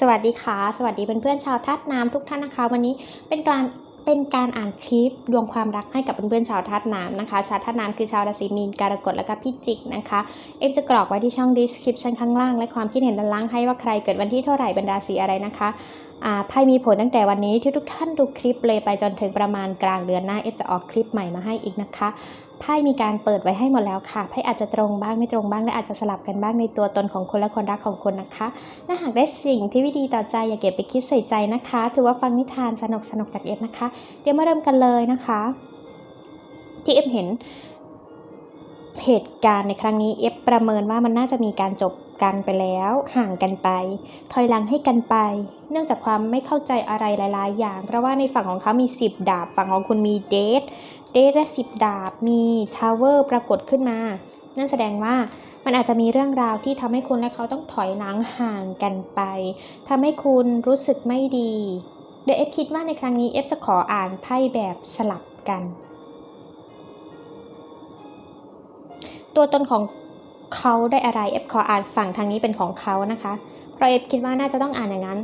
สวัสดีค่ะ สวัสดีเพื่อนๆชาวธาตุน้ำทุกท่านนะคะ วันนี้เป็นการเป็นการอ่านคลิปดวงความรักให้กับเพื่อนๆชาวธาตุน้ำนะคะ ชาวธาตุน้ำคือชาวราศีมีนการกฎและก็พิจิกนะคะเอฟจะกรอกไว้ที่ช่อง description ข้างล่าง และความคิดเห็นด้านล่างให้ว่าใครเกิดวันที่เท่าไหร่บรรดาสีอะไรนะคะ ไพ่มีผลตั้งแต่วันนี้ที่ทุกท่านดูคลิปเลยไปจนถึงประมาณกลางเดือนหน้าเอฟจะออกคลิปใหม่มาให้อีกนะคะไพ่มีการเปิดไว้ให้หมดแล้วค่ะไพ่อาจจะตรงบ้างไม่ตรงบ้างและอาจจะสลับกันบ้างในตัวตนของคนและคนรักของคนนะคะถ้าหากได้สิ่งที่วิดีต่อใจอย่าเก็บไปคิดใส่ใจนะคะ ถือว่าฟังนิทานสนุกสนุกจากเอฟนะคะ เดี๋ยวมาเริ่มกันเลยนะคะ ที่เอฟเห็นเหตุการณ์ในครั้งนี้เอฟประเมินว่ามันน่าจะมีการจบ กันไปแล้ว ห่างกันไป ถอยหลังให้กันไป เนื่องจากความไม่เข้าใจอะไรหลาย ๆ อย่าง เพราะว่าในฝั่งของเขามี 10 ดาบ ฝั่งของคุณมีเดทเดทและสิบดาบมีทาวเวอร์ปรากฏขึ้นมา นั่นแสดงว่ามันอาจจะมีเรื่องราวที่ทำให้คุณและเขาต้องถอยหลังห่างกันไปทำให้คุณรู้สึกไม่ดีเดี๋ยวเอฟคิดว่าในครั้งนี้เอฟจะขออ่านไพ่แบบสลับกัน ตัวตนของ เขาได้อะไรเอฟขออ่านฝั่งทางนี้เป็นของเขานะคะเพราะเอฟคิดว่าน่าจะต้องอ่านอย่างนั้น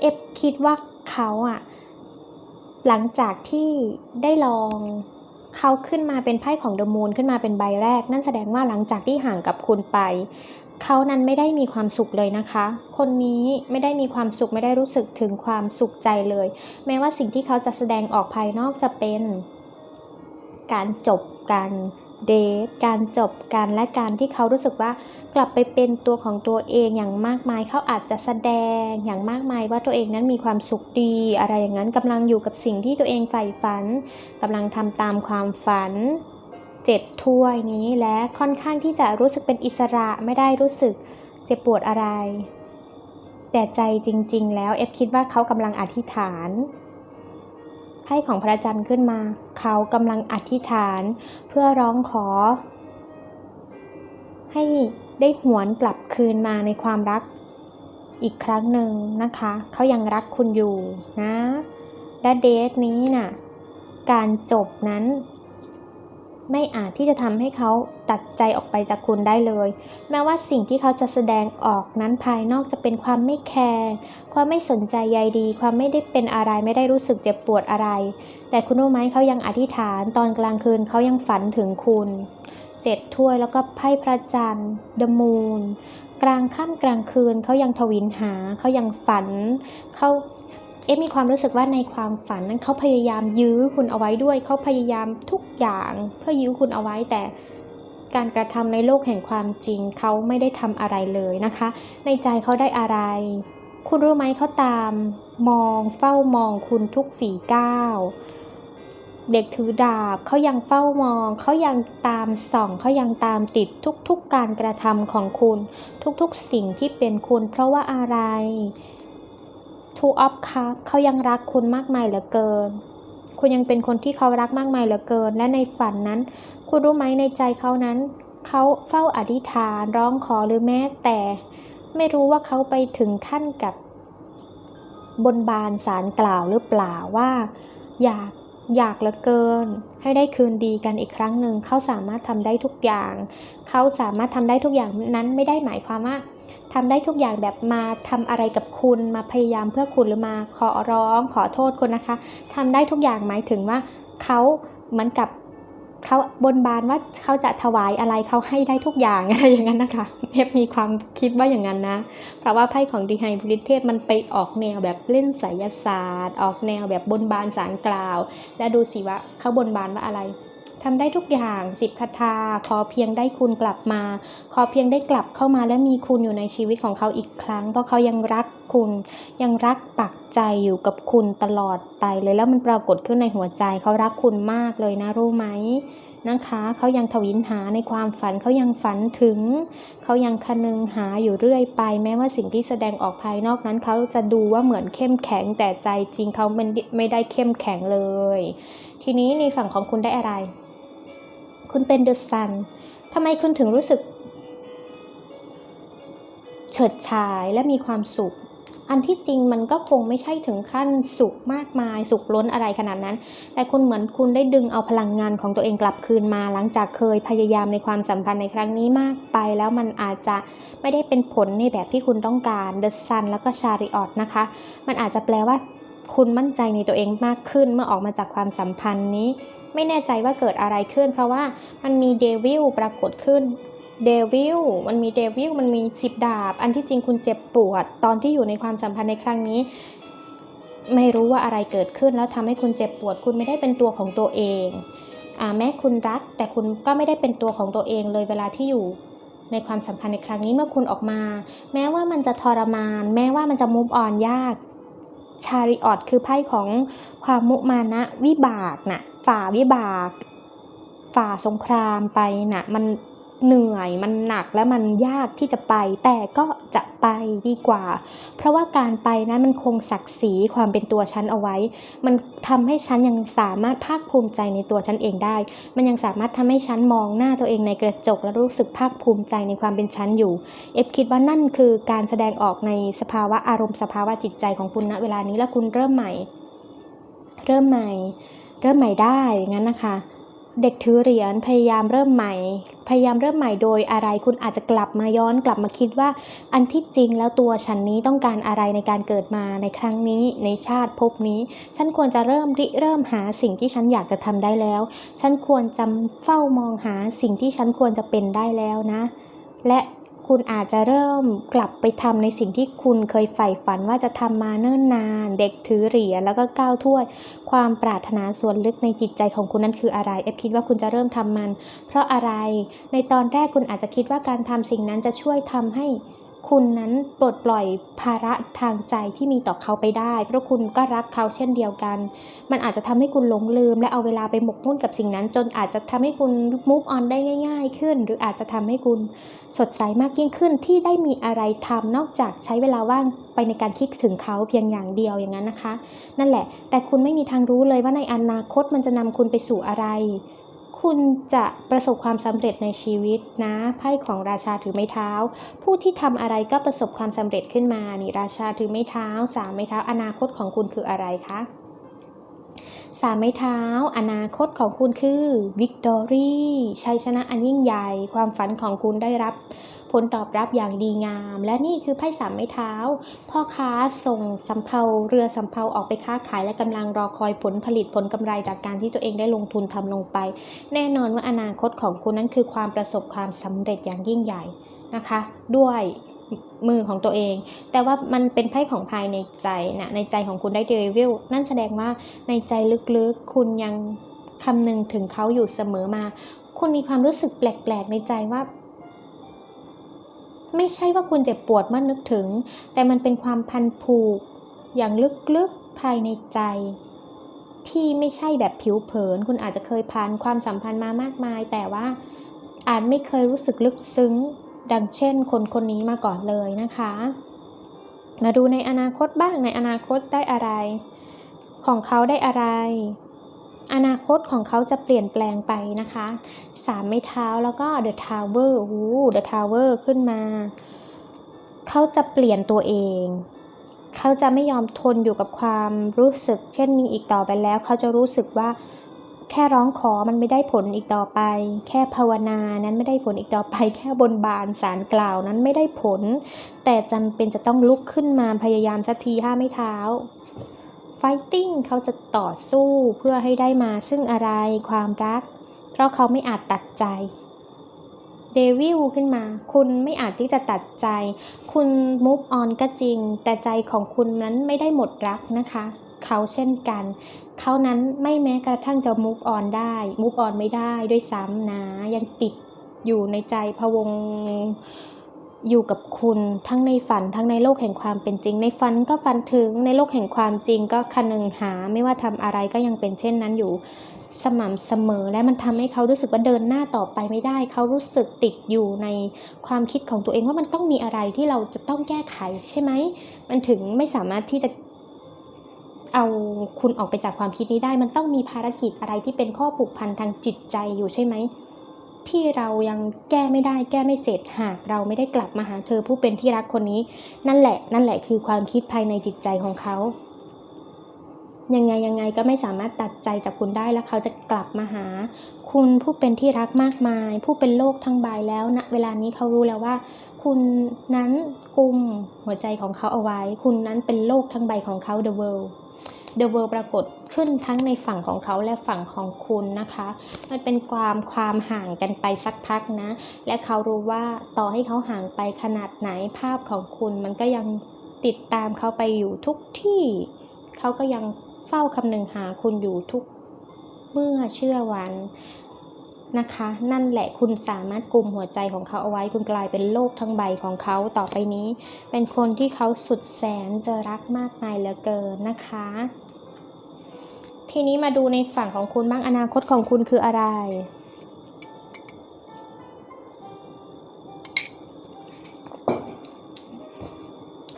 เอฟคิดว่าเขาอะหลังจากที่ได้ลองเขาขึ้นมาเป็นไพ่ของเดอะมูนขึ้นมาเป็นใบแรก นั่นแสดงว่าหลังจากที่ห่างกับคุณไป เขานั้นไม่ได้มีความสุขเลยนะคะ คนนี้ไม่ได้มีความสุขไม่ได้รู้สึกถึงความสุขใจเลย แม้ว่าสิ่งที่เขาจะแสดงออกภายนอกจะเป็น การจบกันเดทการจบกันและการที่เขารู้สึกว่ากลับไปเป็นตัวของตัวเองอย่างมากมาย เขาอาจจะแสดงอย่างมากมายว่าตัวเองนั้นมีความสุขดี อะไรอย่างนั้นกำลังอยู่กับสิ่งที่ตัวเองใฝ่ฝันกำลังทำตามความฝัน เจ็ดถ้วยนี้และค่อนข้างที่จะรู้สึกเป็นอิสระไม่ได้รู้สึกเจ็บปวดอะไร แต่ใจจริง ๆ แล้วเอฟคิดว่าเขากำลังอธิษฐานไพ่ของพระจันทร์ขึ้นมา เขากำลังอธิษฐาน เพื่อร้องขอ ให้ได้หวนกลับคืนมาในความรักอีกครั้งหนึ่งนะคะ เขายังรักคุณอยู่นะและเดทนี้น่ะ การจบนั้น ไม่อาจที่จะทำให้เขาตัดใจออกไปจากคุณได้เลย แม้ว่าสิ่งที่เขาจะแสดงออกนั้นภายนอกจะเป็นความไม่แคร์ความไม่สนใจใยดี ความไม่ได้เป็นอะไรไม่ได้รู้สึกเจ็บปวดอะไร แต่คุณรู้ไหมเขายังอธิษฐานตอนกลางคืนเขายังฝันถึงคุณเจ็ดถ้วยแล้วก็ไพ่พระจันทร์ the moon กลางค่ำกลางคืนเขายังทวินหาเขายังฝันเขา เอ๊มีความรู้สึกว่าในความฝันนั้นเขาพยายามยื้อคุณเอาไว้ด้วยเขาพยายามทุกอย่างเพื่อยื้อคุณเอาไว้แต่การกระทำในโลกแห่งความจริงเขาไม่ได้ทำอะไรเลยนะคะ ในใจเขาได้อะไร คุณรู้ไหมเขาตามมองเฝ้ามองคุณทุกฝีก้าวเด็กถือดาบเขายังเฝ้ามองเขายังตามส่องเขายังตามติดทุกๆการกระทำของคุณ ทุกๆสิ่งที่เป็นคุณ เพราะว่าอะไร ทูออฟคัพเขายังรักคุณมากมายเหลือเกิน คุณยังเป็นคนที่เขารักมากมายเหลือเกิน และในฝันนั้น คุณรู้ไหมในใจเขานั้น เขาเฝ้าอธิษฐานร้องขอหรือแม้แต่ ไม่รู้ว่าเขาไปถึงขั้นกับบนบานสารกล่าวหรือเปล่าว่า อยาก อยากเหลือเกิน ให้ได้คืนดีกันอีกครั้งหนึ่งเขาสามารถทำได้ทุกอย่างเขาสามารถทำได้ทุกอย่างนั้นไม่ได้หมายความว่าทำได้ทุกอย่างแบบมาทำอะไรกับคุณมาพยายามเพื่อคุณหรือมาขอร้องขอโทษคุณนะคะทำได้ทุกอย่างหมายถึงว่าเขาเหมือนกับ เขาบนบานว่าเขาจะถวายอะไรเขาให้ได้ทุกอย่างอะไรอย่างนั้นนะคะเอฟมีความคิดว่าอย่างนั้นนะ เพราะว่าไพ่ของดีไฮบริเทพมันไปออกแนวแบบเล่นไสยศาสตร์ ออกแนวแบบบนบานสารกล่าว และดูสิว่าเขาบนบานว่าอะไร ทำได้ทุกอย่างสิบคาถาขอเพียงได้คุณกลับมา ขอเพียงได้กลับเข้ามาและมีคุณอยู่ในชีวิตของเขาอีกครั้ง เพราะเขายังรักคุณ ยังรักปักใจอยู่กับคุณตลอดไปเลยแล้วมันปรากฏขึ้นในหัวใจเขารักคุณมากเลยนะรู้ไหมนะคะเขายังทวินหาในความฝันเขายังฝันถึง เขายังคนึงหาอยู่เรื่อยไป แม้ว่าสิ่งที่แสดงออกภายนอกนั้นเขาจะดูว่าเหมือนเข้มแข็งแต่ใจจริงเขาไม่ได้เข้มแข็งเลย ทีนี้ในฝั่งของคุณได้อะไร คุณเป็นเดอะซันทำไมคุณถึงรู้สึก เฉิดฉายและมีความสุข อันที่จริงมันก็คงไม่ใช่ถึงขั้นสุขมากมาย สุขล้นอะไรขนาดนั้น แต่คุณเหมือนคุณได้ดึงเอาพลังงานของตัวเองกลับคืนมา หลังจากเคยพยายามในความสัมพันธ์ในครั้งนี้มากไป แล้วมันอาจจะไม่ได้เป็นผลในแบบที่คุณต้องการ The Sun แล้วก็ Chariot นะคะ มันอาจจะแปลว่าคุณมั่นใจในตัวเองมากขึ้นเมื่อออกมาจากความสัมพันธ์นี้ ไม่แน่ใจว่าเกิดอะไรขึ้น เพราะว่ามันมีเดวิลปรากฏขึ้นเดวิลมันมีเดวิลมันมีสิบดาบ อันที่จริงคุณเจ็บปวด ตอนที่อยู่ในความสัมพันธ์ในครั้งนี้ ไม่รู้ว่าอะไรเกิดขึ้นแล้วทำให้คุณเจ็บปวด คุณไม่ได้เป็นตัวของตัวเองอาแม้คุณรัก แต่คุณก็ไม่ได้เป็นตัวของตัวเองเลยเวลาที่อยู่ในความสัมพันธ์ในครั้งนี้เมื่อคุณออกมา แม้ว่ามันจะทรมาน แม้ว่ามันจะมุฟออนยาก ชาริออตคือไพ่ของความมุมานะวิบากน่ะฝ่าวิบาก ฝ่าสงครามไปน่ะมัน เหนื่อยมันหนักและมันยากที่จะไป แต่ก็จะไปดีกว่า เพราะว่าการไปนั้นมันคงศักดิ์ศรีความเป็นตัวฉันเอาไว้ มันทำให้ฉันยังสามารถภาคภูมิใจในตัวฉันเองได้ มันยังสามารถทำให้ฉันมองหน้าตัวเองในกระจก และรู้สึกภาคภูมิใจในความเป็นฉันอยู่ เอฟคิดว่านั่นคือการแสดงออกในสภาวะอารมณ์สภาวะจิตใจของคุณณเวลานี้แล้วคุณเริ่มใหม่ เริ่มใหม่ เริ่มใหม่ได้งั้นนะคะ เด็กถือเหรียญพยายามเริ่มใหม่ พยายามเริ่มใหม่โดยอะไรคุณอาจจะกลับมาย้อนกลับมาคิดว่า อันที่จริงแล้วตัวฉันนี้ต้องการอะไรในการเกิดมาในครั้งนี้ในชาติภพนี้ ฉันควรจะเริ่มริเริ่มหาสิ่งที่ฉันอยากจะทำได้แล้ว ฉันควรจะเฝ้ามองหาสิ่งที่ฉันควรจะเป็นได้แล้วนะ และ คุณอาจจะเริ่มกลับไปทำในสิ่งที่คุณเคยใฝ่ฝันว่าจะทำมาเนิ่นนาน เด็กถือเหรียญแล้วก็ก้าวถ้วย ความปรารถนาส่วนลึกในจิตใจของคุณนั้นคืออะไรเอฟคิดว่าคุณจะเริ่มทำมัน เพราะอะไรในตอนแรกคุณอาจจะคิดว่าการทำสิ่งนั้นจะช่วยทำให้ คุณนั้นปลดปล่อยภาระทางใจที่มีต่อเขาไปได้ เพราะคุณก็รักเขาเช่นเดียวกัน มันอาจจะทำให้คุณหลงลืม และเอาเวลาไปหมกมุ่นกับสิ่งนั้น จนอาจจะทำให้คุณ move on ได้ง่าย ๆ ขึ้น หรืออาจจะทำให้คุณสดใสมากยิ่งขึ้นที่ได้มีอะไรทำนอกจากใช้เวลาว่างไปในการคิดถึงเขาเพียงอย่างเดียวอย่างนั้นนะคะ นั่นแหละ แต่คุณไม่มีทางรู้เลยว่าในอนาคตมันจะนำคุณไปสู่อะไร คุณจะประสบความสำเร็จในชีวิตนะไพ่ของราชาถือไม้เท้า ผู้ที่ทำอะไรก็ประสบความสำเร็จขึ้นมานี่ราชาถือไม้เท้าสามไม้เท้าอนาคตของคุณคืออะไรคะสามไม้เท้า อนาคตของคุณคือวิกตอรี่ชัยชนะอันยิ่งใหญ่ ความฝันของคุณได้รับ ผลตอบรับอย่างดีงาม และนี่คือไพ่สามไม้เท้า พ่อค้าส่งสำเภาเรือสำเภาออกไปค้าขาย และกำลังรอคอยผลผลิตผลกำไรจากการที่ตัวเองได้ลงทุนทำลงไป แน่นอนว่าอนาคตของคุณนั้นคือความประสบความสำเร็จอย่างยิ่งใหญ่นะคะ ด้วยมือของตัวเอง แต่ว่ามันเป็นไพ่ของภายในใจนะในใจของคุณได้เดวิลนั่นแสดงว่าในใจลึกๆคุณยังคำนึงถึงเขาอยู่เสมอมา คุณมีความรู้สึกแปลกๆในใจว่า ไม่ใช่ว่าคุณเจ็บปวดเมื่อนึกถึง แต่มันเป็นความพันผูก อย่างลึกๆภายในใจ ที่ไม่ใช่แบบผิวเผิน คุณอาจจะเคยผ่านความสัมพันธ์มามากมาย แต่ว่าอาจไม่เคยรู้สึกลึกซึ้ง ดังเช่น คนคนนี้มาก่อนเลยนะคะ มาดูในอนาคตบ้างในอนาคตได้อะไร ของเขาได้อะไร อนาคตของเขาจะเปลี่ยนแปลงไปนะคะสามไม้เท้าแล้วก็ The Tower โอ้โห The Tower ขึ้นมา เขาจะเปลี่ยนตัวเอง เขาจะไม่ยอมทนอยู่กับความรู้สึก เช่นนี้อีกต่อไปแล้ว เขาจะรู้สึกว่าแค่ร้องขอมันไม่ได้ผลอีกต่อไป แค่ภาวนานั้นไม่ได้ผลอีกต่อไป แค่บนบานสารกล่าวนั้นไม่ได้ผล แต่จำเป็นจะต้องลุกขึ้นมาพยายามสักทีห้าไม่เท้า fighting เขาจะต่อสู้เพื่อให้ได้มาซึ่งอะไรความรัก เพราะเขาไม่อาจตัดใจเดวิลขึ้นมา คุณไม่อาจที่จะตัดใจ คุณ move on ก็จริง แต่ใจของคุณนั้นไม่ได้หมดรักนะคะ เขาเช่นกัน เขานั้นไม่แม้กระทั่งจะ move on ได้ move on ไม่ได้ด้วยซ้ำนะ ยังติดอยู่ในใจพะวง อยู่กับคุณทั้งในฝันทั้งในโลกแห่งความเป็นจริง ในฝันก็ฝันถึงในโลกแห่งความจริงก็คนึงหา ไม่ว่าทำอะไรก็ยังเป็นเช่นนั้นอยู่สม่ำเสมอและมันทำให้เขารู้สึกว่าเดินหน้าต่อไปไม่ได้ เขารู้สึกติดอยู่ในความคิดของตัวเองว่ามันต้องมีอะไรที่เราจะต้องแก้ไขใช่ไหมมันถึงไม่สามารถที่จะเอาคุณออกไปจากความคิดนี้ได้ มันต้องมีภารกิจอะไรที่เป็นข้อผูกพันทางจิตใจอยู่ใช่ไหม ที่เรายังแก้ไม่ได้แก้ไม่เสร็จหากเราไม่ได้กลับมาหาเธอผู้เป็นที่รักคนนี้ นั่นแหละ นั่นแหละคือความคิดภายในจิตใจของเขา ยังไงยังไงก็ไม่สามารถตัดใจจากคุณได้แล้วเขาจะกลับมาหา คุณผู้เป็นที่รักมากมาย ผู้เป็นโลกทั้งใบแล้วณเวลานี้เขารู้แล้วว่า คุณนั้นกุมหัวใจของเขาเอาไว้ คุณนั้นเป็นโลกทั้งใบของเขา the world the world ปรากฏขึ้นทั้งในฝั่งของเขาและฝั่งของคุณนะคะ มันเป็นความความห่างกันไปสักพักนะ และเขารู้ว่าต่อให้เขาห่างไปขนาดไหนภาพของคุณ มันก็ยังติดตามเขาไปอยู่ทุกที่ เขาก็ยังเฝ้าคำนึงหาคุณอยู่ทุกเมื่อเชื่อวันนะคะ นั่นแหละคุณสามารถกลุ่มหัวใจของเขาเอาไว้คุณกลายเป็นโลกทั้งใบของเขาต่อไปนี้ เป็นคนที่เขาสุดแสนจะรักมากมายเหลือเกินนะคะ ทีนี้มาดูในฝั่งของคุณบ้างอนาคตของคุณคืออะไร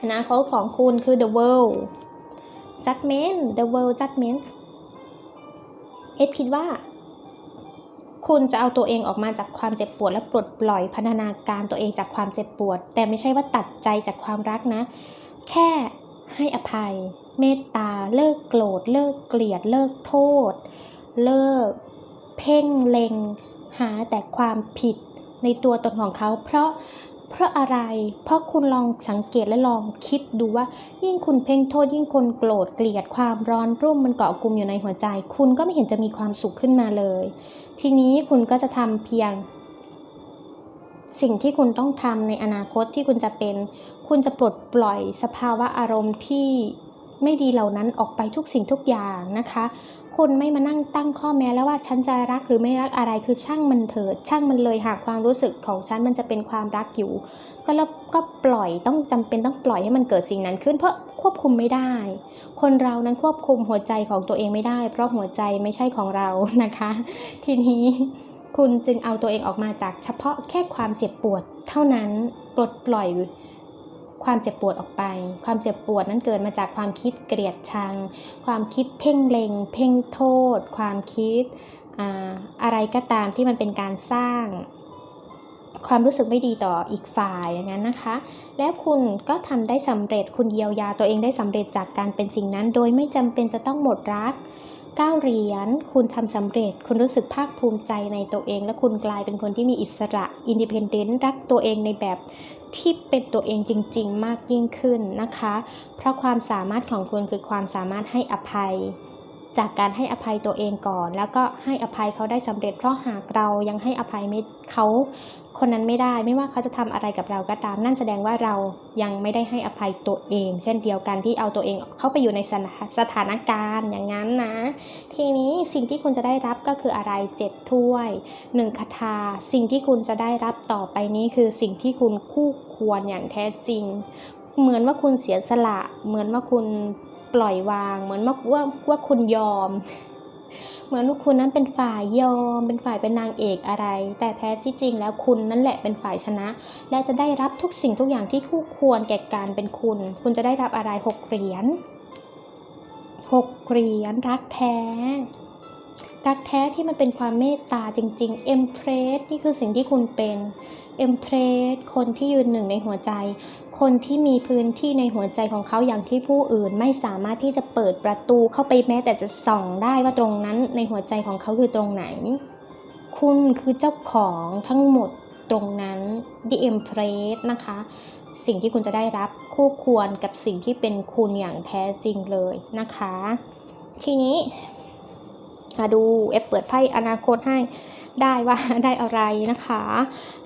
อนาคตของคุณคือ the world judgment the world judgment เอฟคิดว่า คุณจะเอาตัวเองออกมาจากความเจ็บปวดและปลดปล่อยพัฒนาการตัวเองจากความเจ็บปวด แต่ไม่ใช่ว่าตัดใจจากความรักนะ แค่ ให้อภัย เมตตา เลิกโกรธ เลิกเกลียด เลิกโทษ เลิก เพ่งเล็ง หาแต่ความผิดในตัวตนของเขา เพราะเพราะอะไร เพราะคุณลองสังเกตและลองคิดดูว่า ยิ่งคุณเพ่งโทษ ยิ่งคนโกรธเกลียดความร้อนรุ่มมันเกาะกลุ่มอยู่ในหัวใจ คุณก็ไม่เห็นจะมีความสุขขึ้นมาเลย ทีนี้คุณก็จะทำเพียง สิ่งที่คุณต้องทำในอนาคตที่คุณจะเป็น คุณจะปลดปล่อยสภาวะอารมณ์ที่ไม่ดีเหล่านั้นออกไปทุกสิ่งทุกอย่างนะคะ คุณไม่มานั่งตั้งข้อแม้แล้วว่าฉันจะรักหรือไม่รักอะไรคือช่างมันเถิด ช่างมันเลยหากความรู้สึกของฉันมันจะเป็นความรักอยู่ ก็แล้วก็ปล่อยต้องจำเป็นต้องปล่อยให้มันเกิดสิ่งนั้นขึ้นเพราะควบคุมไม่ได้ คนเรานั้นควบคุมหัวใจของตัวเองไม่ได้ เพราะหัวใจไม่ใช่ของเรานะคะ ทีนี้ คุณจึงเอาตัวเองออกมาจากเฉพาะแค่ความเจ็บปวด เท่านั้นปลดปล่อยความเจ็บปวดออกไป ความเจ็บปวดนั้นเกิดมาจากความคิดเกลียดชัง ความคิดเพ่งเล็งเพ่งโทษ ความคิดออะไรก็ตามที่มันเป็นการสร้าง ความรู้สึกไม่ดีต่ออีกฝ่ายอย่างนั้นนะคะ แล้วคุณก็ทำได้สำเร็จคุณเยียวยาตัวเองได้สำเร็จจากการเป็นสิ่งนั้น โดยไม่จำเป็นจะต้องหมดรัก ก้าเหรียญคุณทำสำเร็จ คุณรู้สึกภาคภูมิใจในตัวเอง และคุณกลายเป็นคนที่มีอิสระอินดิเพนเดนต์รักตัวเองในแบบที่เป็นตัวเองจริง ๆ มากยิ่งขึ้นนะคะ เพราะความสามารถของคุณคือความสามารถให้อภัย จากการให้อภัยตัวเองก่อน แล้วก็ให้อภัยเขาได้สำเร็จ เพราะหากเรายังให้อภัยไม่เขาคนนั้นไม่ได้ ไม่ว่าเขาจะทำอะไรกับเราก็ตาม นั่นแสดงว่าเรายังไม่ได้ให้อภัยตัวเอง เช่นเดียวกันที่เอาตัวเองเข้าไปอยู่ในสถาสถานการณ์อย่างนั้นนะ ทีนี้สิ่งที่คุณจะได้รับก็คืออะไรเจ็ดถ้วยหนึ่งคาถาสิ่งที่คุณจะได้รับต่อไปนี้คือสิ่งที่คุณคู่ควรอย่างแท้จริง เหมือนว่าคุณเสียสละ เหมือนว่าคุณ ปล่อยวาง เหมือนว่าว่าว่าคุณยอม เหมือนว่าคุณนั้นเป็นฝ่ายยอม เป็นฝ่ายเป็นนางเอกอะไร แต่แท้ที่จริงแล้วคุณนั่นแหละเป็นฝ่ายชนะ และจะได้รับทุกสิ่งทุกอย่างที่คู่ควรแก่การเป็นคุณ คุณจะได้รับอะไรหกเหรียญหกเหรียญรักแท้รักแท้ที่มันเป็นความเมตตาจริงๆเอ็มเพรสนี่คือสิ่งที่คุณเป็นเอ็มเพรสคนที่ยืนหนึ่งในหัวใจ คนที่มีพื้นที่ในหัวใจของเขาอย่างที่ผู้อื่นไม่สามารถที่จะเปิดประตูเข้าไปแม้แต่จะส่องได้ว่าตรงนั้นในหัวใจของเขาคือตรงไหน คุณคือเจ้าของทั้งหมดตรงนั้น The Empress นะคะ สิ่งที่คุณจะได้รับคู่ควรกับสิ่งที่เป็นคุณอย่างแท้จริงเลยนะคะ ทีนี้มาดูเอฟเปิดไพ่อนาคตให้ ได้ว่าได้อะไรนะคะ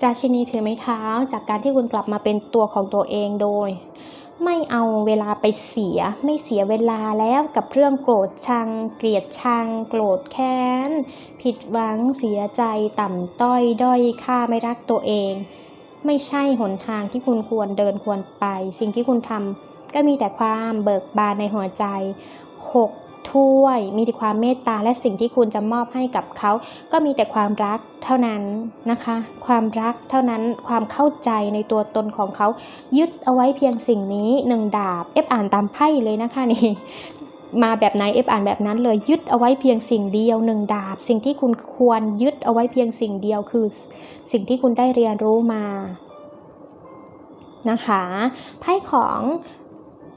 ราชินีถือไม้เท้าจากการที่คุณกลับมาเป็นตัวของตัวเองโดย ไม่เอาเวลาไปเสีย ไม่เสียเวลาแล้วกับเรื่องโกรธชัง เกลียดชัง โกรธแค้น ผิดหวังเสียใจต่ำต้อยด้อยค่าไม่รักตัวเอง ไม่ใช่หนทางที่คุณควรเดินควรไป สิ่งที่คุณทำก็มีแต่ความเบิกบานในหัวใจหก ถ้วย มีแต่ความเมตตาและสิ่งที่คุณจะมอบให้กับเขา ก็มีแต่ความรักเท่านั้นนะคะ ความรักเท่านั้นความเข้าใจในตัวตนของเขา ยึดเอาไว้เพียงสิ่งนี้หนึ่งดาบ เอฟอ่านตามไพ่เลยนะคะนี่มาแบบไหนเอฟอ่านแบบนั้นเลยยึดเอาไว้เพียงสิ่งเดียวหนึ่งดาบ สิ่งที่คุณควรยึดเอาไว้เพียงสิ่งเดียวคือ สิ่งที่คุณได้เรียนรู้มานะคะไพ่ของ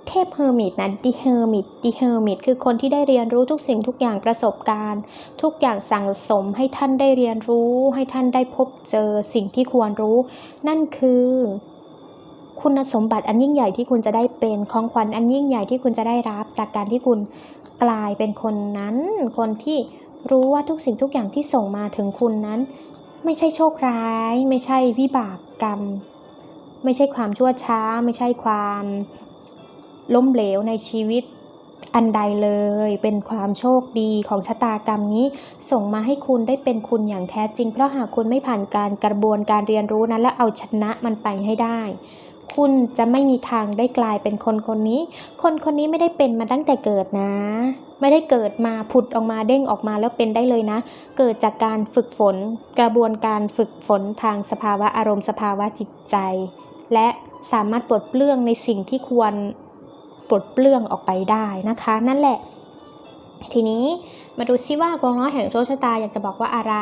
เทพเฮอร์มิตนะดิเฮอร์มิตดิเฮอร์มิตคือคนที่ได้เรียนรู้ทุกสิ่งทุกอย่างประสบการณ์ ทุกอย่างสั่งสมให้ท่านได้เรียนรู้ ให้ท่านได้พบเจอสิ่งที่ควรรู้ นั่นคือ คุณสมบัติอันยิ่งใหญ่ที่คุณจะได้เป็นของขวัญอันยิ่งใหญ่ที่คุณจะได้รับ จากการที่คุณกลายเป็นคนนั้น คนที่รู้ว่าทุกสิ่งทุกอย่างที่ส่งมาถึงคุณนั้น ไม่ใช่โชคร้าย ไม่ใช่วิบากกรรม ไม่ใช่ความชั่วช้า ไม่ใช่ความ ล้มเหลวในชีวิตอันใดเลย เป็นความโชคดีของชะตากรรมนี้ ส่งมาให้คุณได้เป็นคุณอย่างแท้จริง เพราะหากคุณไม่ผ่านการกระบวนการเรียนรู้นั้น และเอาชนะมันไปให้ได้ คุณจะไม่มีทางได้กลายเป็นคนคนนี้ คนคนนี้ไม่ได้เป็นมาตั้งแต่เกิดนะ ไม่ได้เกิดมาผุดออกมาเด้งออกมาแล้วเป็นได้เลยนะ เกิดจากการฝึกฝน กระบวนการฝึกฝนทางสภาวะอารมณ์สภาวะจิตใจ และสามารถปลดเปลื้องในสิ่งที่ควร ลดเปลื้องออกไปได้นะคะ นั่นแหละ ทีนี้มาดูซิว่ากองร้อยแห่งโชคชะตาอยากจะบอกว่าอะไร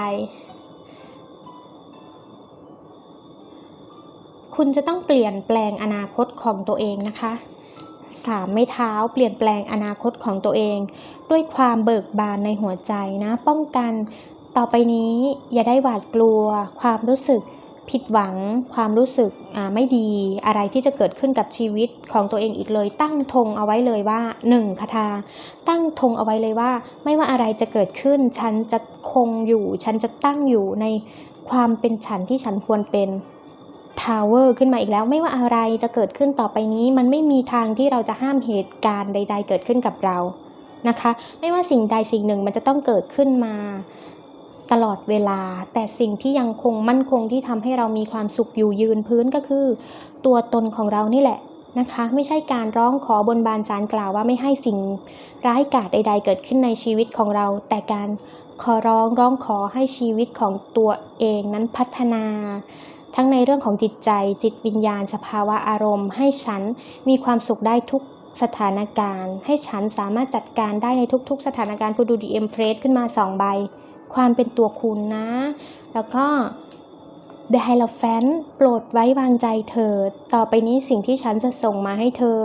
คุณจะต้องเปลี่ยนแปลงอนาคตของตัวเองนะคะสามไม้เท้าเปลี่ยนแปลงอนาคตของตัวเอง ด้วยความเบิกบานในหัวใจนะ ป้องกันต่อไปนี้อย่าได้หวาดกลัว ความรู้สึก ผิดหวังความรู้สึกไม่ดีอะไรที่จะเกิดขึ้นกับชีวิตของตัวเองอีกเลย ตั้งธงเอาไว้เลยว่า1คาถาตั้งธงเอาไว้เลยว่า ไม่ว่าอะไรจะเกิดขึ้น ฉันจะคงอยู่ ฉันจะตั้งอยู่ในความเป็นฉันที่ฉันควรเป็นทาวเวอร์ขึ้นมาอีกแล้วไม่ว่าอะไรจะเกิดขึ้นต่อไปนี้ มันไม่มีทางที่เราจะห้ามเหตุการณ์ใด ๆ เกิดขึ้นกับเรานะคะ ไม่ว่าสิ่งใดสิ่งหนึ่งมันจะต้องเกิดขึ้นมา ตลอดเวลา แต่สิ่งที่ยังคงมั่นคงที่ทำให้เรามีความสุขอยู่ยืนพื้นก็คือ ตัวตนของเรานี่แหละนะคะ ไม่ใช่การร้องขอบนบานสารกล่าวว่าไม่ให้สิ่งร้ายกาจใด ๆ เกิดขึ้นในชีวิตของเรา แต่การขอร้องร้องขอให้ชีวิตของตัวเองนั้นพัฒนา ทั้งในเรื่องของจิตใจ จิตวิญญาณ สภาวะอารมณ์ ให้ฉันมีความสุขได้ทุกสถานการณ์ ให้ฉันสามารถจัดการได้ในทุกๆ สถานการณ์คุณดูดีเอ็มเพรสขึ้นมา 2 ใบ ความเป็นตัวคุณนะ แล้วก็ The h i e r o p h a n t โปรดไว้วางใจเธอ ต่อไปนี้สิ่งที่ฉันจะส่งมาให้เธอ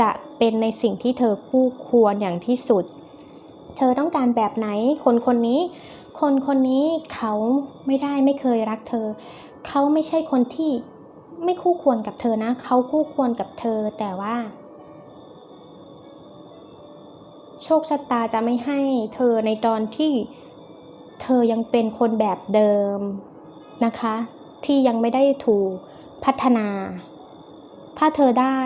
จะเป็นในสิ่งที่เธอคู่ควรอย่างที่สุด เธอต้องการแบบไหน คนคนนี้ คนคนนี้เขาไม่ได้ไม่เคยรักเธอ เขาไม่ใช่คนที่ไม่คู่ควรกับเธอนะ เขาคู่ควรกับเธอแต่ว่า โชคชะตาจะไม่ให้เธอในตอนที่ เธอยังเป็นคนแบบเดิมนะคะ ที่ยังไม่ได้ถูกพัฒนา ถ้าเธอได้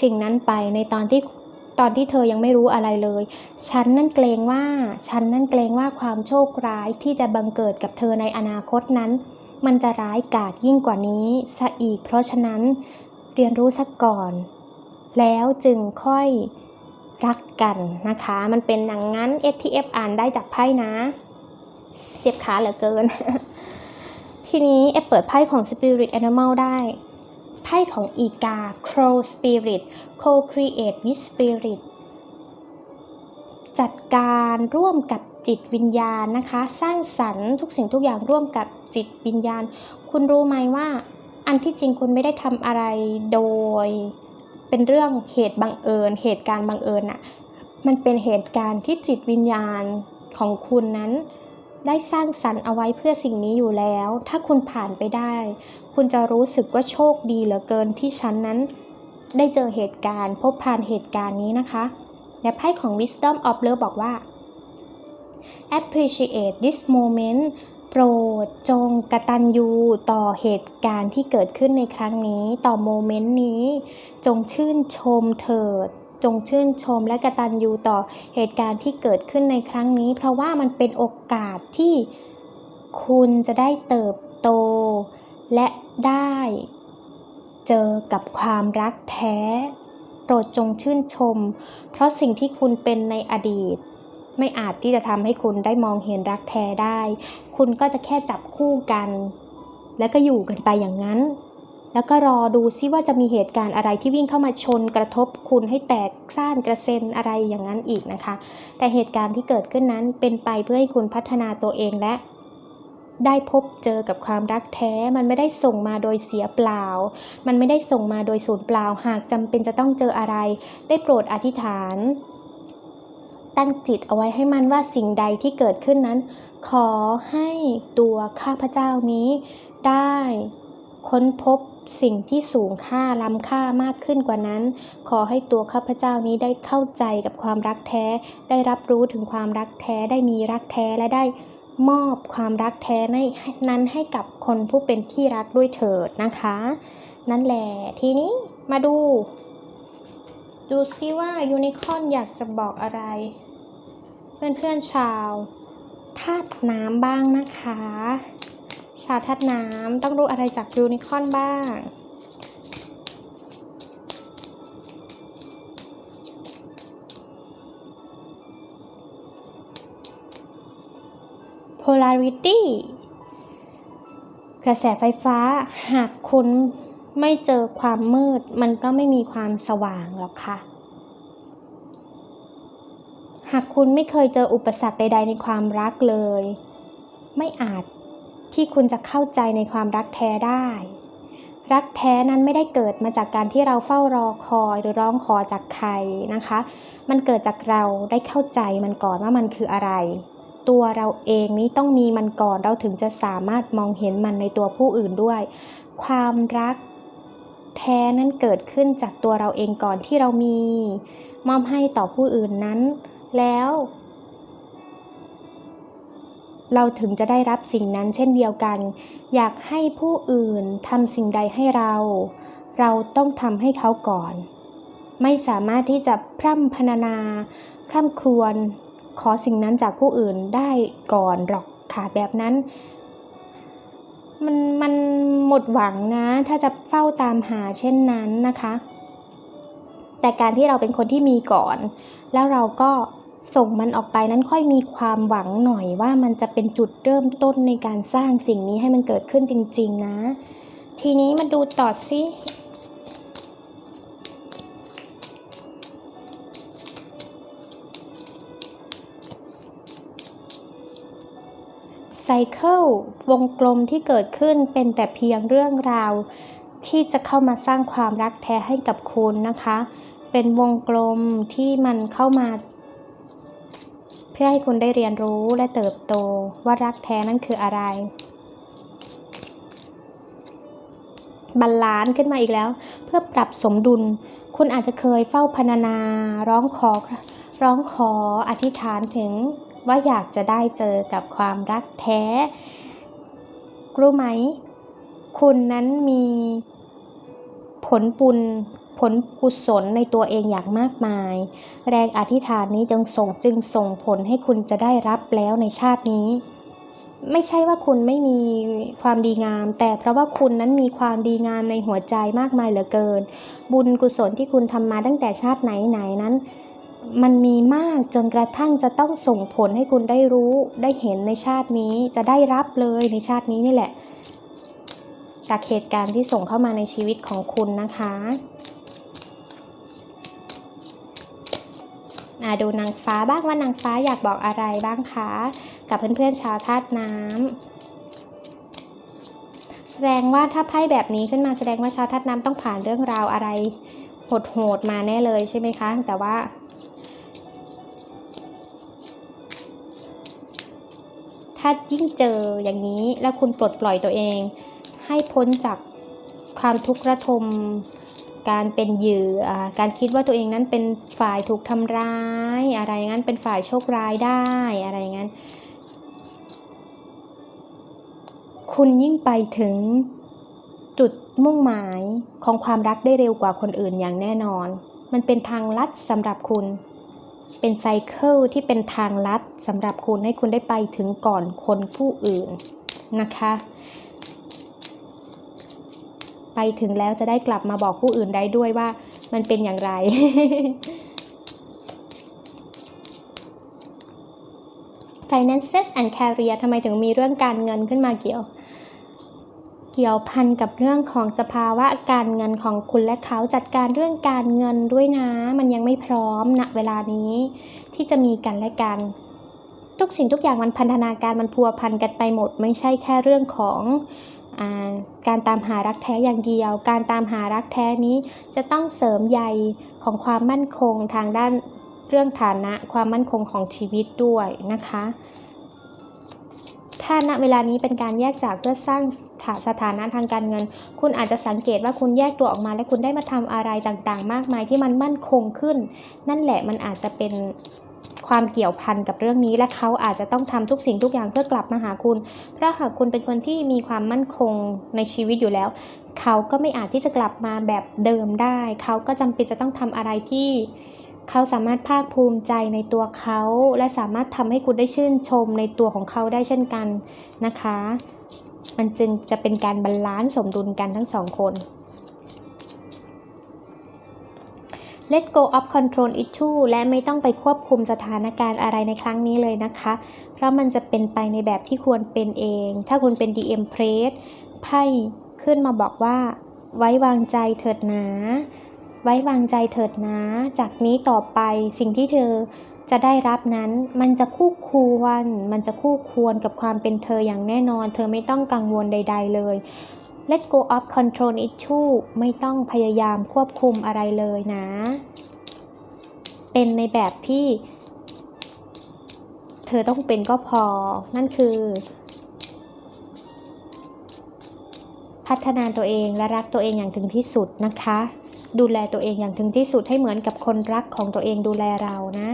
สิ่งนั้นไปในตอนที่ตอนที่เธอยังไม่รู้อะไรเลย ฉันนั่นเกรงว่า ฉันนั่นเกรงว่าความโชคร้ายที่จะบังเกิดกับเธอในอนาคตนั้น มันจะร้ายกาจยิ่งกว่านี้ซะอีก เพราะฉะนั้นเรียนรู้สักก่อน แล้วจึงค่อยรักกันนะคะ มันเป็นอย่างนั้น STF อ่านได้จากไพ่นะ เจ็บขาเหลือเกิน ทีนี้เอเปิดไพ่ของ Spirit Animal ได้ ไพ่ของอีกา Crow Spirit Co-create with Spirit จัดการร่วมกับจิตวิญญาณนะคะ สร้างสรรค์ทุกสิ่งทุกอย่างร่วมกับจิตวิญญาณ คุณรู้ไหมว่า อันที่จริงคุณไม่ได้ทำอะไรโดย เป็นเรื่องเหตุบังเอิญ เหตุการณ์บังเอิญน่ะมันเป็นเหตุการณ์ที่จิตวิญญาณของคุณนั้น ได้สร้างสรรค์เอาไว้เพื่อสิ่งนี้อยู่แล้ว ถ้าคุณผ่านไปได้ คุณจะรู้สึกว่าโชคดีเหลือเกินที่ฉันนั้น ได้เจอเหตุการณ์ พบผ่านเหตุการณ์นี้นะคะ และไพ่ของ Wisdom of Love บอกว่า appreciate this moment โปรดจงกระตัญญูต่อเหตุการณ์ที่เกิดขึ้นในครั้งนี้ ต่อโมเมนต์นี้ จงชื่นชมเถิด จงชื่นชมและกระตันยูต่อเหตุการณ์ที่เกิดขึ้นในครั้งนี้ เพราะว่ามันเป็นโอกาสที่คุณจะได้เติบโต และได้เจอกับความรักแท้ โปรดจงชื่นชม เพราะสิ่งที่คุณเป็นในอดีต ไม่อาจที่จะทำให้คุณได้มองเห็นรักแท้ได้ คุณก็จะแค่จับคู่กัน แล้วก็อยู่กันไปอย่างนั้น แล้วก็รอดูซิว่าจะมีเหตุการณ์อะไรที่วิ่งเข้ามาชนกระทบคุณให้แตกซ่านกระเซ็นอะไรอย่างนั้นอีกนะคะ แต่เหตุการณ์ที่เกิดขึ้นนั้นเป็นไปเพื่อให้คุณพัฒนาตัวเองและ ได้พบเจอกับความรักแท้ มันไม่ได้ส่งมาโดยเสียเปล่า มันไม่ได้ส่งมาโดยสูญเปล่า หากจำเป็นจะต้องเจออะไร ได้โปรดอธิษฐาน ตั้งจิตเอาไว้ให้มันว่าสิ่งใดที่เกิดขึ้นนั้น ขอให้ตัวข้าพเจ้านี้ ได้ค้นพบ สิ่งที่สูงค่าล้ำค่ามากขึ้นกว่านั้น ขอให้ตัวข้าพเจ้านี้ได้เข้าใจกับความรักแท้ ได้รับรู้ถึงความรักแท้ ได้มีรักแท้และได้มอบความรักแท้นั้นให้กับคนผู้เป็นที่รักด้วยเถิดนะคะ นั่นแหละทีนี้มาดู ดูซิว่ายูนิคอร์นอยากจะบอกอะไร เพื่อนๆชาวธาตุน้ำบ้างนะคะ ชาวธาน้ำต้องรู้อะไรจากยูนิคอนบ้าง polarity กระแสไฟฟ้าหากคุณไม่เจอความมืด มันก็ไม่มีความสว่างหรอกค่ะ หากคุณไม่เคยเจออุปสรรคใด ๆ ในความรักเลย ไม่อาจ ที่คุณจะเข้าใจในความรักแท้ได้ รักแท้นั้นไม่ได้เกิดมาจากการที่เราเฝ้ารอคอยหรือร้องขอจากใครนะคะ มันเกิดจากเราได้เข้าใจมันก่อนว่ามันคืออะไร ตัวเราเองนี้ต้องมีมันก่อนเราถึงจะสามารถมองเห็นมันในตัวผู้อื่นด้วย ความรักแท้นั้นเกิดขึ้นจากตัวเราเองก่อนที่เรามี มอบให้ต่อผู้อื่นนั้น แล้ว เราถึงจะได้รับสิ่งนั้นเช่นเดียวกัน อยากให้ผู้อื่นทำสิ่งใดให้เรา เราต้องทำให้เขาก่อน ไม่สามารถที่จะพร่ำพรรณนาพร่ำครวญขอสิ่งนั้นจากผู้อื่นได้ก่อนหรอกค่ะแบบนั้น มันมันหมดหวังนะ ถ้าจะเฝ้าตามหาเช่นนั้นนะคะ แต่การที่เราเป็นคนที่มีก่อน แล้วเราก็ ส่งมันออกไปนั้นค่อยมีความหวังหน่อยว่ามันจะเป็นจุดเริ่มต้นในการสร้างสิ่งนี้ให้มันเกิดขึ้นจริง ๆ นะ ทีนี้มาดูต่อสิไซเคิลวงกลมที่เกิดขึ้นเป็นแต่เพียงเรื่องราว ที่จะเข้ามาสร้างความรักแท้ให้กับคุณนะคะ เป็นวงกลมที่มันเข้ามา พื่อให้คุณได้เรียนรู้และเติบโตว่ารักแท้นั่นคืออะไรบาลานซ์ขึ้นมาอีกแล้ว เพื่อปรับสมดุล คุณอาจจะเคยเฝ้าพรรณนา ร้องขอร้องขออธิษฐานถึงว่าอยากจะได้เจอกับความรักแท้ รู้ไหม คุณนั้นมีผลบุญ ผลกุศลในตัวเองอย่างมากมาย แรงอธิษฐานนี้จึงส่งจึงส่งผลให้คุณจะได้รับแล้วในชาตินี้ ไม่ใช่ว่าคุณไม่มีความดีงาม แต่เพราะว่าคุณนั้นมีความดีงามในหัวใจมากมายเหลือเกิน บุญกุศลที่คุณทำมาตั้งแต่ชาติไหนไหนนั้นมันมีมากจนกระทั่งจะต้องส่งผลให้คุณได้รู้ได้เห็นในชาตินี้จะได้รับเลยในชาตินี้นี่แหละ จากเหตุการณ์ที่ส่งเข้ามาในชีวิตของคุณนะคะ ดูนางฟ้าบ้างว่านางฟ้าอยากบอกอะไรบ้างคะ กับเพื่อนๆชาวธาตุน้ำแสดงว่าถ้าไพ่แบบนี้ขึ้นมาแสดงว่าชาวธาตุน้ำต้องผ่านเรื่องราวอะไรโหดๆมาแน่เลยใช่ไหมคะ แต่ว่าถ้ายิ่งเจออย่างนี้แล้วคุณปลดปล่อยตัวเอง ให้พ้นจากความทุกข์ระทม การเป็นเหยื่อการคิดว่าตัวเองนั้นเป็นฝ่ายถูกทำร้าย อะไรงั้นเป็นฝ่ายโชคร้ายได้อะไรงั้น คุณยิ่งไปถึงจุดมุ่งหมายของความรักได้เร็วกว่าคนอื่นอย่างแน่นอน มันเป็นทางลัดสำหรับคุณ เป็นไซเคิลที่เป็นทางลัดสำหรับคุณให้คุณได้ไปถึงก่อนคนผู้อื่นนะคะ ไปถึงแล้วจะได้กลับมาบอกผู้อื่นได้ด้วยว่ามันเป็นอย่างไร finances and career ทำไมถึงมีเรื่องการเงินขึ้นมาเกี่ยว เกี่ยวพันกับเรื่องของสภาวะการเงินของคุณและเขาจัดการเรื่องการเงินด้วยนะ มันยังไม่พร้อมณเวลานี้ ที่จะมีกันและกัน ทุกสิ่งทุกอย่างมันพันธนาการมันพัวพันกันไปหมด ไม่ใช่แค่เรื่องของ การตามหารักแท้อย่างเดียว การตามหารักแท้นี้จะต้องเสริมใยของความมั่นคงทางด้านเรื่องฐานะความมั่นคงของชีวิตด้วยนะคะ ถ้าณเวลานี้เป็นการแยกจากเพื่อสร้างสถานะทางการเงิน คุณอาจจะสังเกตว่าคุณแยกตัวออกมา และคุณได้มาทำอะไรต่างๆ มากมายที่มันมั่นคงขึ้น นั่นแหละมันอาจจะเป็น ความเกี่ยวพันกับเรื่องนี้ และเขาอาจจะต้องทำทุกสิ่งทุกอย่างเพื่อกลับมาหาคุณ เพราะหากคุณเป็นคนที่มีความมั่นคงในชีวิตอยู่แล้ว เขาก็ไม่อาจที่จะกลับมาแบบเดิมได้ เขาก็จำเป็นจะต้องทำอะไรที่เขาสามารถภาคภูมิใจในตัวเขา และสามารถทำให้คุณได้ชื่นชมในตัวของเขาได้เช่นกันนะคะ มันจึงจะเป็นการบาลานซ์สมดุลกันทั้งสองคน Let go of control issue และไม่ต้องไปควบคุมสถานการณ์อะไรในครั้งนี้เลยนะคะ เพราะมันจะเป็นไปในแบบที่ควรเป็นเอง ถ้าคุณเป็น DM p r e s ไพ่ขึ้นมาบอกว่า ไว้วางใจเถิดนะไว้วางใจเถิดนะจากนี้ต่อไปสิ่งที่เธอจะได้รับนั้นมันจะคู่ควร มันจะคู่ควรกับความเป็นเธออย่างแน่นอน เธอไม่ต้องกังวลใด ๆ เลย let go of control issue ไม่ต้องพยายามควบคุมอะไรเลยนะ เป็นในแบบที่ เธอต้องเป็นก็พอ นั่นคือ พัฒนาตัวเองและรักตัวเองอย่างถึงที่สุดนะคะ ดูแลตัวเองอย่างถึงที่สุดให้เหมือนกับคนรักของตัวเองดูแลเรานะ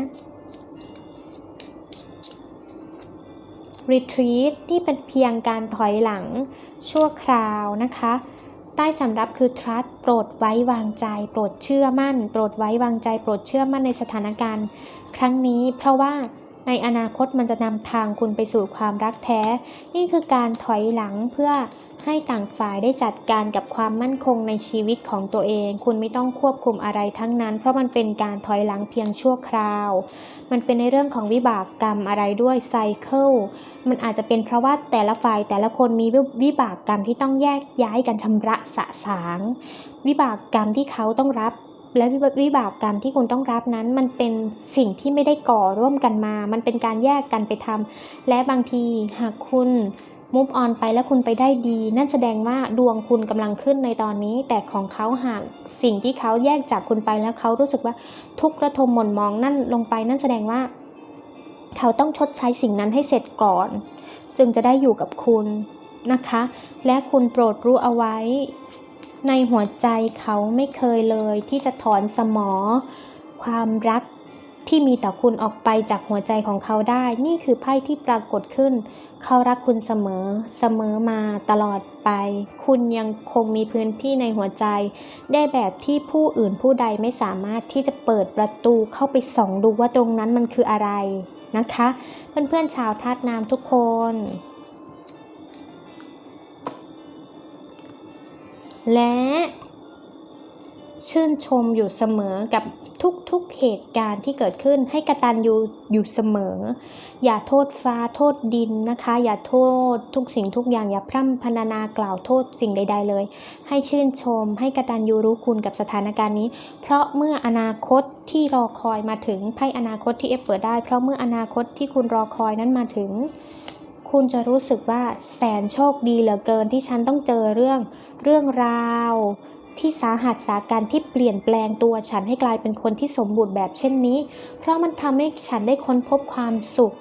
retreat ที่เป็นเพียงการถอยหลัง ชั่วคราวนะคะ ใต้สำรับคือ trust โปรดไว้วางใจ โปรดเชื่อมั่น โปรดไว้วางใจ โปรดเชื่อมั่นในสถานการณ์ ครั้งนี้ เพราะว่าในอนาคตมันจะนำทางคุณไปสู่ความรักแท้ นี่คือการถอยหลังเพื่อ ให้ต่างฝ่ายได้จัดการกับความมั่นคงในชีวิตของตัวเอง คุณไม่ต้องควบคุมอะไรทั้งนั้น เพราะมันเป็นการถอยหลังเพียงชั่วคราว มันเป็นในเรื่องของวิบากกรรมอะไรด้วยไซเคิลมันอาจจะเป็นเพราะว่าแต่ละฝ่ายแต่ละคนมีวิบากกรรมที่ต้องแยกย้ายกันชำระสะสาง วิบากกรรมที่เขาต้องรับและวิบากกรรมที่คุณต้องรับนั้น มันเป็นสิ่งที่ไม่ได้ก่อร่วมกันมา มันเป็นการแยกกันไปทำและบางทีหากคุณ มุฟออนไปแล้วคุณไปได้ดี นั่นแสดงว่าดวงคุณกำลังขึ้นในตอนนี้ แต่ของเขาหากสิ่งที่เขาแยกจากคุณไปแล้วเขารู้สึกว่าทุกข์ระทมหม่นมองนั่นลงไป นั่นแสดงว่า เขาต้องชดใช้สิ่งนั้นให้เสร็จก่อน จึงจะได้อยู่กับคุณนะคะ และคุณโปรดรู้เอาไว้ ในหัวใจเขาไม่เคยเลยที่จะถอนสมอ ความรัก ที่มีต่อคุณออกไปจากหัวใจของเขาได้ นี่คือไพ่ที่ปรากฏขึ้น เขารักคุณเสมอ เสมอมาตลอดไป คุณยังคงมีพื้นที่ในหัวใจ ได้แบบที่ผู้อื่นผู้ใดไม่สามารถที่จะเปิดประตูเข้าไปส่องดูว่าตรงนั้นมันคืออะไรนะคะ เพื่อนๆชาวธาตุน้ำทุกคนและชื่นชมอยู่เสมอกับ ทุกๆเหตุการณ์ที่เกิดขึ้นให้กระตันอยู่อยู่เสมอ อย่าโทษฟ้าโทษดินนะคะ อย่าโทษทุกสิ่งทุกอย่างอย่าพร่ำพรรณนากล่าวโทษสิ่งใด ๆ เลย ให้ชื่นชม ให้กระตันยูรู้คุณกับสถานการณ์นี้ เพราะเมื่ออนาคตที่รอคอยมาถึงไพ่อนาคตที่เอฟเปิดได้ เพราะเมื่ออนาคตที่คุณรอคอยนั้นมาถึง คุณจะรู้สึกว่าแสนโชคดีเหลือเกินที่ฉันต้องเจอเรื่องเรื่องราว ที่สาหัสสาการที่เปลี่ยนแปลงตัวฉันให้กลายเป็นคนที่สมบูรณ์แบบเช่นนี้ เพราะมันทำให้ฉันได้ค้นพบความสุข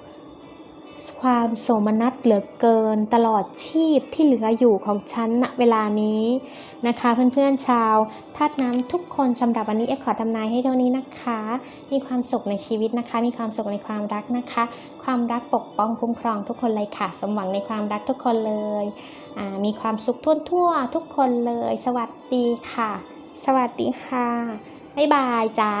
ความโสมนัสเหลือเกินตลอดชีพที่เหลืออยู่ของฉันณเวลานี้นะคะ เพื่อนๆชาวธาตุน้ำทุกคนสำหรับวันนี้เอ็ขอทำนายให้เท่านี้นะคะ มีความสุขในชีวิตนะคะ มีความสุขในความรักนะคะ ความรักปกป้องคุ้มครองทุกคนเลยค่ะ สมหวังในความรักทุกคนเลยมีความสุขทั่วทั่วทุกคนเลย สวัสดีค่ะ สวัสดีค่ะบ๊ายบายจ้า